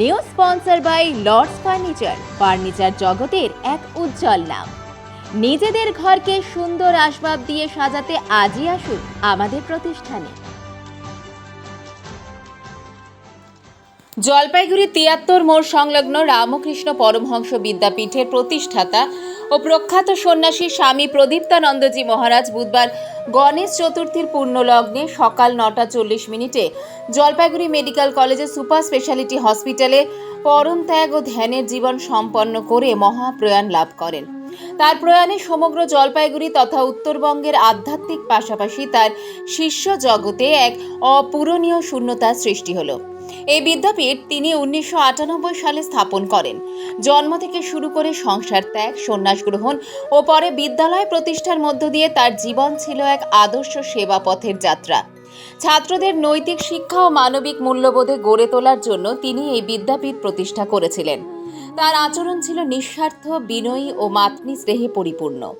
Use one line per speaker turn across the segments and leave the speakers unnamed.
New sponsor by Lords furniture. Furniture জগতের এক উজ্জ্বল নাম। নিজেদের ঘরকে সুন্দর আসবাব দিয়ে সাজাতে আজই আসুন আমাদের প্রতিষ্ঠানে। জলপাইগুড়ি তিয়াত্তর মোড় সংলগ্ন রামকৃষ্ণ পরমহংস বিদ্যাপীঠের প্রতিষ্ঠাতা ও প্রখ্যাত সন্ন্যাসী স্বামী প্রদীপ্তানন্দজি মহারাজ বুধবার গণেশ চতুর্থীর পূর্ণলগ্নে সকাল নটা চল্লিশ মিনিটে জলপাইগুড়ি মেডিকেল কলেজে সুপার স্পেশালিটি হসপিটালে পরম ত্যাগ ও ধ্যানের জীবন সম্পন্ন করে মহাপ্রয়াণ লাভ করেন। তার প্রয়াণে সমগ্র জলপাইগুড়ি তথা উত্তরবঙ্গের আধ্যাত্মিক পাশাপাশি তার শিষ্য জগতে এক অপূরণীয় শূন্যতার সৃষ্টি হলো। এই বিদ্যাপীঠ তিনি উনিশশো আটানব্বই সালে স্থাপন করেন। জন্ম থেকে শুরু করে সংসার ত্যাগ, সন্ন্যাস গ্রহণ ও পরে বিদ্যালয় প্রতিষ্ঠার মধ্য দিয়ে তার জীবন ছিল এক আদর্শ সেবা পথের যাত্রা। ছাত্রদের নৈতিক শিক্ষা ও মানবিক মূল্যবোধে গড়ে তোলার জন্য তিনি এই বিদ্যাপীঠ প্রতিষ্ঠা করেছিলেন। তার আচরণ ছিল নিঃস্বার্থ, বিনয়ী ও মাতৃ স্নেহে পরিপূর্ণ।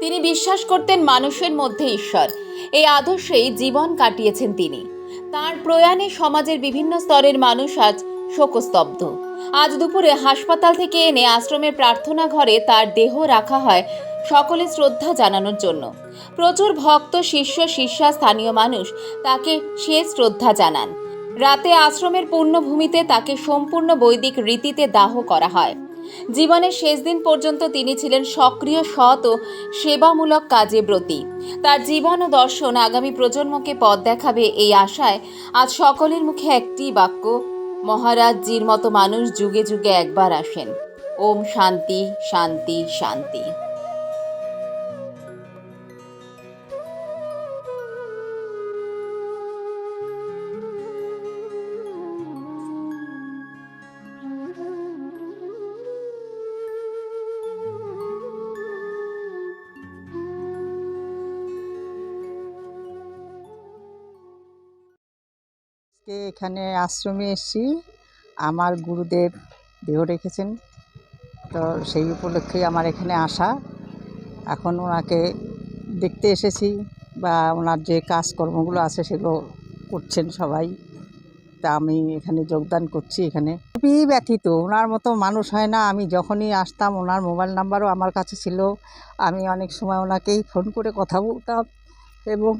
তিনি বিশ্বাস করতেন মানুষের মধ্যে ঈশ্বর। এই আদর্শেই জীবন কাটিয়েছেন তিনি। তার প্রয়াণে সমাজের বিভিন্ন স্তরের মানুষ আজ শোকস্তব্ধ। আজ দুপুরে হাসপাতাল থেকে এনে আশ্রমের প্রার্থনা ঘরে তার দেহ রাখা হয় সকলে শ্রদ্ধা জানানোর জন্য। প্রচুর ভক্ত, শিষ্য, শিষ্যা, স্থানীয় মানুষ তাকে সে শ্রদ্ধা জানান। রাতে আশ্রমের পূর্ণভূমিতে তাকে সম্পূর্ণ বৈদিক রীতিতে দাহ করা হয়। জীবনের শেষ দিন পর্যন্ত তিনি ছিলেন সক্রিয়, সৎ ও সেবামূলক কাজে ব্রতী তার জীবন ও দর্শন আগামী প্রজন্মকে পথ দেখাবে এই আশায় আজ সকলের মুখে একটি বাক্য মহারাজজির মতো মানুষ যুগে যুগে একবার আসেন। ওম শান্তি শান্তি শান্তি।
আজকে এখানে আশ্রমে এসেছি। আমার গুরুদেব দেহ রেখেছেন। তো সেই উপলক্ষেই আমার এখানে আসা। এখন ওনাকে দেখতে এসেছি বা ওনার যে কাজকর্মগুলো আছে সেগুলো করছেন সবাই। তা আমি এখানে যোগদান করছি এখানে। খুবই ব্যথিত, ওনার মতো মানুষ হয় না। আমি যখনই আসতাম, ওনার মোবাইল নাম্বারও আমার কাছে ছিল। আমি অনেক সময় ওনাকেই ফোন করে কথা বলতাম এবং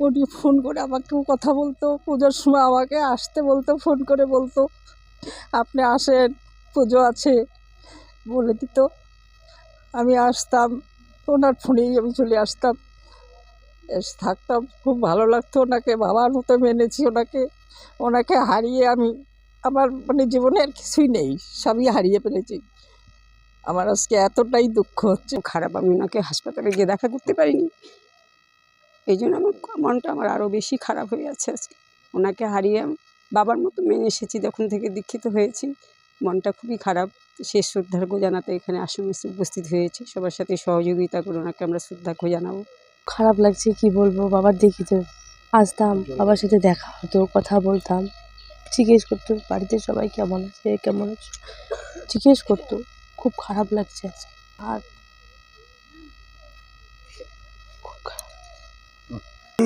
উনি ফোন করে আমাকেও কথা বলতো। পুজোর সময় আমাকে আসতে বলতো, ফোন করে বলতো, আপনি আসেন, পুজো আছে। বলে দিত। আমি আসতাম, ওনার ফোনেই আমি চলে আসতাম। এসে, থাকতাম, খুব ভালো লাগতো ওনাকে, বাবার মতো মেনেছি ওনাকে। ওনাকে হারিয়ে আমি, আমার মানে জীবনে আর কিছুই নেই, সবই হারিয়ে ফেলেছি। আমার আজকে এতটাই দুঃখ হচ্ছে,
খারাপ আমি ওনাকে হাসপাতালে গিয়ে দেখা করতে পারিনি। এই জন্য আমার মনটা আমার আরও বেশি খারাপ হয়ে আছে আজকে। ওনাকে হারিয়ে আমি বাবার মতো মেনে এসেছি যখন থেকে দীক্ষিত হয়েছি। মনটা খুবই খারাপ। শেষ শ্রদ্ধার্ঘ্য জানাতে এখানে আশ্রমে এসে উপস্থিত হয়েছি। সবার সাথে সহযোগিতা করে ওনাকে আমরা শ্রদ্ধার্ঘ্য জানাব।
খারাপ লাগছে কি বলব? বাবার দেখি তো আসতাম বাবার সাথে দেখা হতো কথা বলতাম। জিজ্ঞেস করতো বাড়িতে সবাই কেমন আছে? কেমন আছে? জিজ্ঞেস করতো খুব খারাপ লাগছে আজকে। আর খুব খারাপ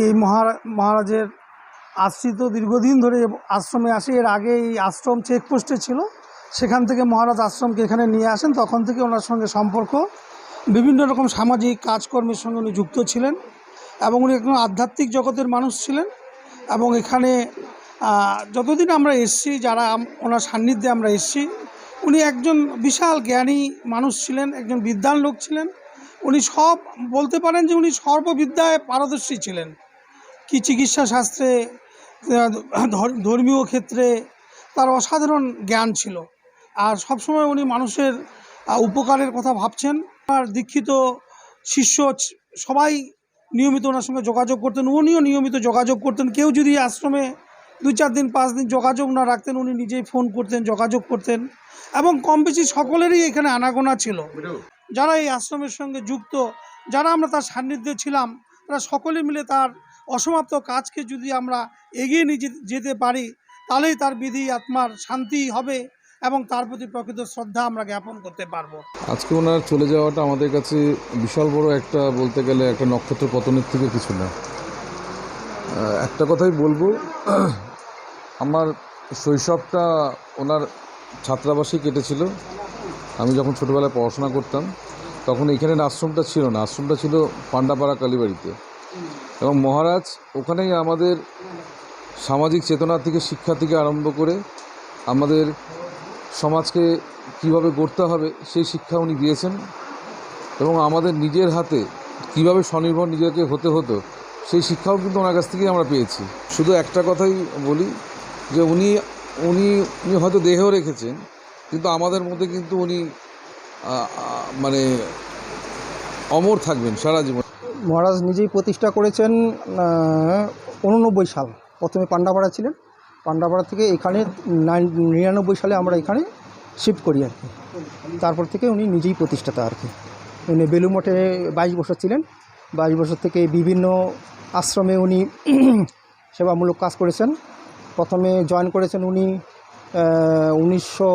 এই মহারা, মহারাজের আশ্রিত দীর্ঘদিন ধরে আশ্রমে আসে। এর আগে এই আশ্রম চেকপোস্টে ছিল। সেখান থেকে মহারাজ আশ্রমকে এখানে নিয়ে আসেন। তখন থেকে ওনার সঙ্গে সম্পর্ক। বিভিন্ন রকম সামাজিক কাজকর্মের সঙ্গে উনি যুক্ত ছিলেন এবং উনি একজন আধ্যাত্মিক জগতের মানুষ ছিলেন এবং এখানে যতদিন আমরা এসছি, যারা ওনার সান্নিধ্যে আমরা এসছি, উনি একজন বিশাল জ্ঞানী মানুষ ছিলেন, একজন বিদ্বান লোক ছিলেন। উনি সব, বলতে পারেন যে উনি সর্ববিদ্যায় পারদর্শী ছিলেন। কি চিকিৎসা শাস্ত্রে ধর্মীয় ক্ষেত্রে তার অসাধারণ জ্ঞান ছিল। আর সবসময় উনি মানুষের উপকারের কথা ভাবছেন। আর দীক্ষিত শিষ্য সবাই নিয়মিত ওনার সঙ্গে যোগাযোগ করতেন। উনিও নিয়মিত যোগাযোগ করতেন। কেউ যদি আশ্রমে দুই চার দিন, পাঁচ দিন যোগাযোগ না রাখতেন, উনি নিজেই ফোন করতেন, যোগাযোগ করতেন। এবং কম বেশি সকলেরই এখানে আনাগোনা ছিল। যারা এই আশ্রমের সঙ্গে যুক্ত, যারা আমরা তার সান্নিধ্যে ছিলাম, তারা সকলে মিলে তার অসমাপ্ত কাজকে যদি আমরা এগিয়ে নিয়ে যেতে- পারি, তাহলেই তার বিধি আত্মার শান্তি হবে এবং তার প্রতি প্রকৃত শ্রদ্ধা আমরা জ্ঞাপন করতে পারব।
আজকে ওনার চলে যাওয়াটা আমাদের কাছে বিশাল বড় একটা বলতে গেলে একটা নক্ষত্র পতনের থেকে কিছু না। একটা কথাই বলব, আমার শৈশবটা ওনার ছাত্রাবাসেই কেটেছিল। আমি যখন ছোটোবেলায় পড়াশোনা করতাম, তখন এখানে আশ্রমটা ছিল না। আশ্রমটা ছিল পান্ডাপাড়া কালীবাড়িতে। এবং মহারাজ, ওখানেই আমাদের সামাজিক চেতনা থেকে, শিক্ষা থেকে আরম্ভ করে আমাদের সমাজকে কীভাবে গড়তে হবে, সেই শিক্ষা উনি দিয়েছেন। এবং আমাদের নিজের হাতে কীভাবে স্বনির্ভর নিজেকে হতে হতো, সেই শিক্ষাও কিন্তু ওনার কাছ থেকেই আমরা পেয়েছি। শুধু একটা কথাই বলি, যে উনি উনি উনি হয়তো দেহেও রেখেছেন, কিন্তু আমাদের মধ্যে কিন্তু উনি মানে অমর থাকবেন সারা জীবন।
মহারাজ নিজেই প্রতিষ্ঠা করেছেন উননব্বই সাল। প্রথমে পান্ডাপাড়া ছিলেন। পান্ডাপাড়া থেকে এখানে নিরানব্বই সালে আমরা এখানে শিফট করি আর কি। তারপর থেকে উনি নিজেই প্রতিষ্ঠাতা আর কি। উনি বেলুমঠে বাইশ বছর ছিলেন। বাইশ বছর থেকে বিভিন্ন আশ্রমে উনি সেবামূলক কাজ করেছেন। প্রথমে জয়েন করেছেন উনি উনিশশো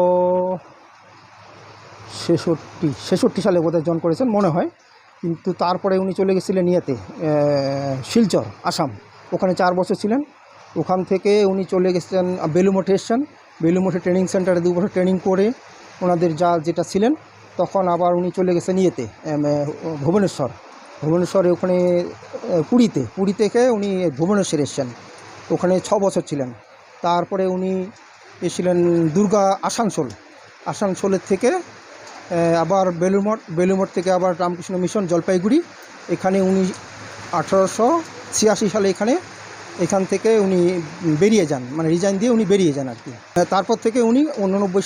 ছেষট্টি ছেষট্টি সালে বোধহয় জয়েন করেছেন, মনে হয়। কিন্তু তারপরে উনি চলে গেছিলেন ইয়েতে শিলচর, আসাম। ওখানে চার বছর ছিলেন। ওখান থেকে উনি চলে গেছিলেন বেলুমঠে এসছেন বেলুমঠে ট্রেনিং সেন্টারে দু বছর ট্রেনিং করে ওনাদের যা যেটা ছিলেন, তখন আবার উনি চলে গেছেন ইয়েতে ভুবনেশ্বর। ভুবনেশ্বরে ওখানে পুরীতে, পুরী থেকে উনি ভুবনেশ্বর এসছেন। ওখানে ছ বছর ছিলেন। তারপরে উনি এসেছিলেন দুর্গা আসানসোল। আসানসোলের থেকে আবার বেলুমঠ বেলুমঠ থেকে আবার রামকৃষ্ণ মিশন, জলপাইগুড়ি। এখানে উনি আঠারোশো ছিয়াশি সালে এখানে, এখান থেকে উনি বেরিয়ে যান মানে রিজাইন দিয়ে উনি বেরিয়ে যান আর কি। তারপর থেকে উনি উননব্বই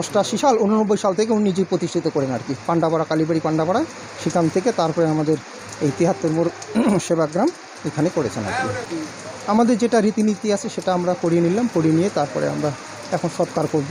অষ্টাশি সাল, উননব্বই সাল থেকে উনি নিজে প্রতিষ্ঠিত করেন আর কি। পান্ডাপাড়া, কালীবাড়ি পান্ডাপাড়ায় সেখান থেকে তারপরে আমাদের এই তিয়াত্তর মোড় সেবাগ্রাম এখানে করেছেন আর কি। আমাদের যেটা রীতিনীতি আছে সেটা আমরা করিয়ে নিলাম, করিয়ে নিয়ে তারপরে আমরা এখন সৎকার করব।